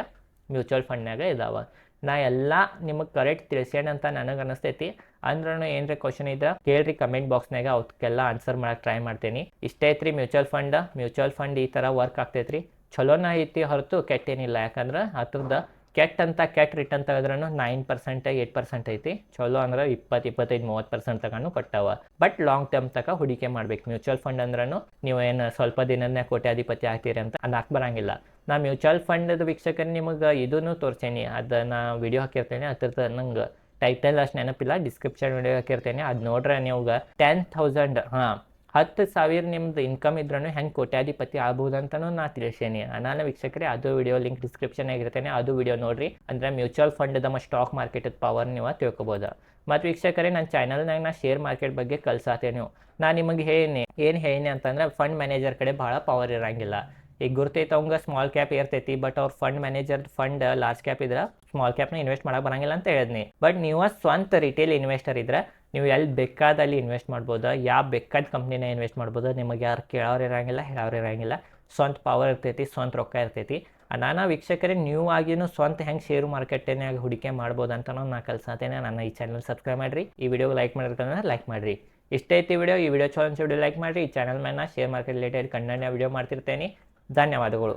ಮ್ಯೂಚುವಲ್ ಫಂಡ್ನಾಗ ಇದಾವೆ. ನಾ ಎಲ್ಲ ನಿಮಗೆ ಕರೆಕ್ಟ್ ತಿಳಿಸೋಣ ಅಂತ ನನಗೆ ಅನಿಸ್ತೈತಿ. ಅಂದ್ರೂ ಏನರ ಕ್ವಶನ್ ಇದ್ರೆ ಕೇಳ್ರಿ ಕಮೆಂಟ್ ಬಾಕ್ಸ್ನಾಗ ಅವಕ್ಕೆಲ್ಲ ಆನ್ಸರ್ ಮಾಡಕ್ಕೆ ಟ್ರೈ ಮಾಡ್ತೀನಿ. ಇಷ್ಟೇ ಐತ್ರಿ ಮ್ಯೂಚುವಲ್ ಫಂಡ್ ಮ್ಯೂಚುವಲ್ ಫಂಡ್ ಈ ಥರ ವರ್ಕ್ ಆಗ್ತೈತ್ರಿ. ಚಲೋನ ಐತಿ ಹೊರತು ಕೆಟ್ಟೇನಿಲ್ಲ, ಯಾಕಂದ್ರೆ ಅದ್ರದ್ದು ಕೆಟ್ಟ ಅಂತ ಕೆಟ್ಟ ರಿಟರ್ನ್ ತೆಗೆದ್ರೂ ನೈನ್ ಪರ್ಸೆಂಟ್ ಏಯ್ಟ್ ಪರ್ಸೆಂಟ್ ಐತಿ. ಚಲೋ ಅಂದ್ರೆ ಇಪ್ಪತ್ತು ಇಪ್ಪತ್ತೈದು ಮೂವತ್ತು ಪರ್ಸೆಂಟ್ ತಗೊಂಡು ಕೊಟ್ಟಾವ. ಬಟ್ ಲಾಂಗ್ ಟರ್ಮ್ ತಕ ಹೂಡಿಕೆ ಮಾಡ್ಬೇಕು. ಮ್ಯೂಚುವಲ್ ಫಂಡ್ ಅಂದ್ರೂ ನೀವು ಏನು ಸ್ವಲ್ಪ ದಿನದ ಕೋಟ್ಯಾಧಿಪತಿ ಆಗ್ತೀರಿ ಅಂತ ಅನ್ನಕ್ಕೆ ಬರಂಗಿಲ್ಲ. ನಾ ಮ್ಯೂಚುವಲ್ ಫಂಡದ ವೀಕ್ಷಕರು ನಿಮಗೆ ಇದನ್ನು ತೋರಿಸೇನಿ. ನಾ ವಿಡಿಯೋ ಹಾಕಿರ್ತೇನೆ, ಅದ್ರದ್ದು ನಂಗೆ ಟೈಟಲ್ ಅಷ್ಟು ನೆನಪಿಲ್ಲ. ಡಿಸ್ಕ್ರಿಪ್ಷನ್ ವಿಡಿಯೋ ಹಾಕಿರ್ತೇನೆ. ಅದು ನೋಡ್ರೆ ನೀವು ಟೆನ್ ಥೌಸಂಡ್ ಹಾಂ ಹತ್ತು ಸಾವಿರ ನಿಮ್ದು ಇನ್ಕಮ್ ಇದ್ರೂ ಹೆಂಗೆ ಕೋಟ್ಯಾಧಿಪತಿ ಆಗ್ಬೋದು ಅಂತಲೂ ನಾ ತಿಳಿಸೇನಿ. ಅನಾನ ವೀಕ್ಷಕರೇ, ಅದು ವಿಡಿಯೋ ಲಿಂಕ್ ಡಿಸ್ಕ್ರಿಪ್ಷನ್ ಆಗಿರ್ತೇನೆ. ಅದು ವಿಡಿಯೋ ನೋಡ್ರಿ. ಅಂದರೆ ಮ್ಯೂಚುವಲ್ ಫಂಡ್ ನಮ್ಮ ಸ್ಟಾಕ್ ಮಾರ್ಕೆಟದ ಪವರ್ ನೀವು ತಿಳ್ಕೊಬೋದು. ಮತ್ತು ವೀಕ್ಷಕರೇ ನನ್ನ ಚಾನಲ್ನಾಗ ನಾ ಶೇರ್ ಮಾರ್ಕೆಟ್ ಬಗ್ಗೆ ಕಲ್ಸಾತೆ ನೀವು. ನಾ ನಿಮಗೆ ಹೇಳಿನಿ, ಏನು ಹೇಳಿನಿ ಅಂತಂದ್ರೆ ಫಂಡ್ ಮ್ಯಾನೇಜರ್ ಕಡೆ ಭಾಳ ಪವರ್ ಇರಂಗಿಲ್ಲ. ಈಗ ಗುರ್ತೈತೆ ಸ್ಮಾಲ್ ಕ್ಯಾಪ್ ಇರ್ತೈತಿ ಬಟ್ ಅವ್ರ fund manager fund large cap ಇದ್ರೆ ಸ್ಮಾಲ್ ಕ್ಯಾಪ್ನ ಇನ್ವೆಸ್ಟ್ ಮಾಡಕ್ಕೆ ಬರಂಗಿಲ್ಲ ಅಂತ ಹೇಳಿದ್ನಿ. ಬಟ್ ನೀವು ಸ್ವಂತ ರಿಟೇಲ್ ಇನ್ವೆಸ್ಟರ್ ಇದ್ರೆ ನೀವು ಎಲ್ಲಿ ಬೇಕಾದಲ್ಲಿ ಇನ್ವೆಸ್ಟ್ ಮಾಡ್ಬೋದು? ಯಾವ ಬೇಕಾದ ಕಂಪ್ನಿನ ಇನ್ವೆಸ್ಟ್ ಮಾಡ್ಬೋದು? ನಿಮಗೆ ಯಾರು ಕೇಳೋರು ಇರಂಗಿಲ್ಲ, ಹೇಳೋರು ಇರಂಗಿಲ್ಲ. ಸ್ವಂತ ಪವರ್ ಇರ್ತೈತಿ, ಸ್ವಂತ ರೊಕ್ಕ ಇರ್ತೈತಿ. ನಾನು ವೀಕ್ಷಕರೇ, ನೀವು ಆಗಿನೂ ಸ್ವಂತ ಹೆಂಗೆ ಶೇರು ಮಾರ್ಕೆಟ್ನಾಗ ಹೂಡಿಕೆ ಮಾಡ್ಬೋದು ಅಂತ ನಾನು ಕಲ್ಸತ್ತೇನೆ ನನ್ನ ಈ ಚಾನಲ್ ಸಬ್ಸ್ಕ್ರೈಬ್ ಮಾಡಿರಿ. ಈ ವಿಡಿಯೋಗೆ ಲೈಕ್ ಮಾಡಿರ್ತಂದ್ರೆ ಲೈಕ್ ಮಾಡಿರಿ. ಇಷ್ಟೇ ಐತಿ ವಿಡಿಯೋ ಈ ವಿಡಿಯೋ ಚಲೋ ವಿಡಿಯೋ ಲೈಕ್ ಮಾಡಿರಿ. ಈ ಚಾನಲ್ ಮೇಲೆ share market related Kannada video ಮಾಡ್ತಿರ್ತೇನೆ. ಧನ್ಯವಾದಗಳು.